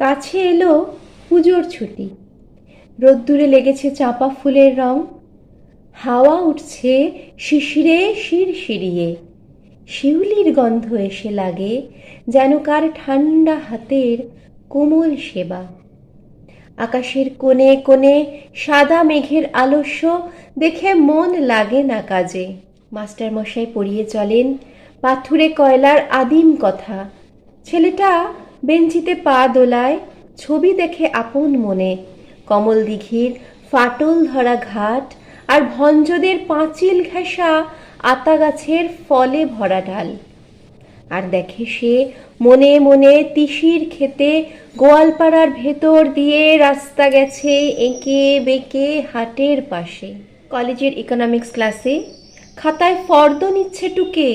কাছে এলো পুজোর ছুটি। রোদ্দুরে লেগেছে চাঁপা ফুলের রং। হাওয়া উঠছে শিশিরে শির শিরিয়ে শিউলির গন্ধ এসে লাগে যেন কার ঠান্ডা হাতের কোমল সেবা। আকাশের কোণে কোণে সাদা মেঘের আলস্য দেখে মন লাগে না কাজে। মাস্টারমশাই পড়িয়ে চলেন। পাথুরে কয়লার আদিম কথা। ছেলেটা বেঞ্চিতে পা দোলায়, ছবি দেখে আপন মনে। কমল দিঘির ফাটল ধরা ঘাট আর ভঞ্জদের পাঁচিল ঘেঁষা আতা গাছের ফলে ভরা ডাল। আর দেখে সে মনে মনে তিসির খেতে গোয়ালপাড়ার ভেতর দিয়ে রাস্তা গেছে এঁকে বেঁকে হাটের পাশে। কলেজের ইকোনমিক্স ক্লাসে খাতায় ফর্দ নিচ্ছে টুকে,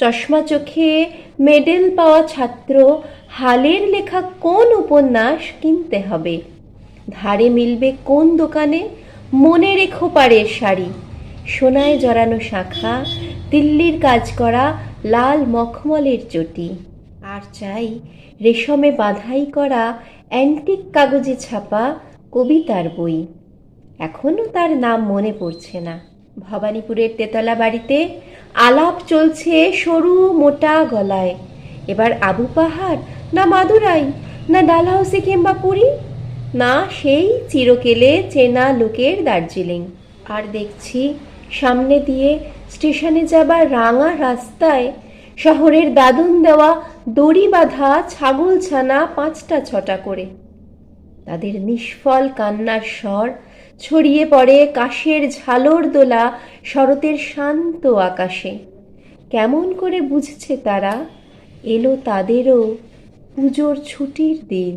চশমা চোখে মেডেল পাওয়া ছাত্র হালের লেখা কোন উপন্যাস কিনতে হবে? ধারে মিলবে কোন দোকানে? মনে রেখো পাড়ের শাড়ি। সোনায় জড়ানো শাখা, দিল্লির কাজ করা লাল মখমলের চটি। আর চাই রেশমে বাঁধাই করা অ্যান্টিক কাগজে ছাপা কবিতার বই। এখনও তার নাম মনে পড়ছে না। ভবানীপুরের তেতলা বাড়িতে আলাপ চলছে সরু মোটা গলায়। এবার আবু পাহাড়, না মাদুরাই, না ডালহাউসি কিংবা পুরী? না সেই চিরকেলে চেনা লোকের দার্জিলিং। আর দেখছি সামনে দিয়ে স্টেশনে যাবার রাঙা রাস্তায়, শহরের দাদুন দেওয়া দড়ি বাঁধা ছাগল ছানা পাঁচটা ছটা করে। তাদের নিষ্ফল কান্নার স্বর ছড়িয়ে পড়ে কাশের ঝালর দোলা শরতের শান্ত আকাশে। কেমন করে বুঝছে তারা, এলো তাদেরও পুজোর ছুটির দিন।